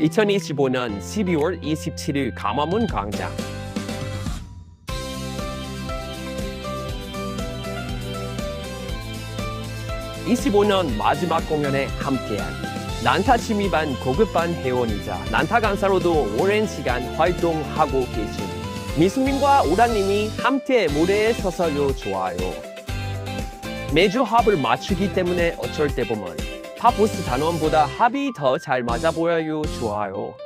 2025년 12월 27일 감화문 광장. (25년) 마지막 공연에 함께한 난타 취미반 고급반 회원이자 난타 강사로도 오랜 시간 활동하고 계신 미승민과 오다님이 함께 무대에 서서요 좋아요. 매주 합을 맞추기 때문에 어쩔 때 보면 팝보스 단원보다 합이 더 잘 맞아 보여요 좋아요.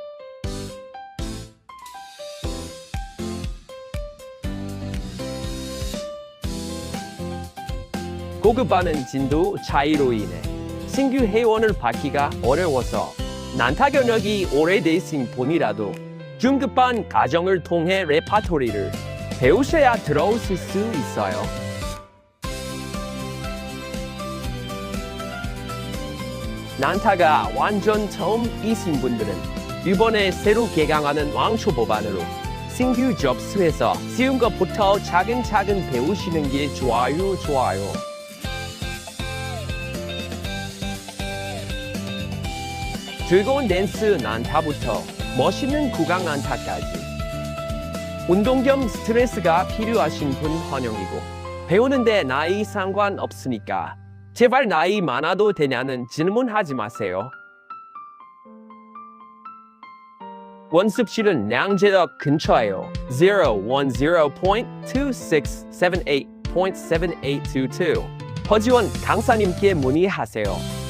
고급반은 진도 차이로 인해 신규 회원을 받기가 어려워서 난타 경력이 오래되신 분이라도 중급반 과정을 통해 레파토리를 배우셔야 들어오실 수 있어요. 난타가 완전 처음이신 분들은 이번에 새로 개강하는 왕초보반으로 신규 접수해서 쉬운 것부터 차근차근 배우시는 게 좋아요 좋아요. 즐거운 댄스 난타부터 멋있는 구강 난타까지 운동 겸 스트레스가 필요하신 분 환영이고 배우는데 나이 상관없으니까 제발 나이 많아도 되냐는 질문하지 마세요. 원습실은 량제역 근처에요. 010.2678.7822 허지원 강사님께 문의하세요.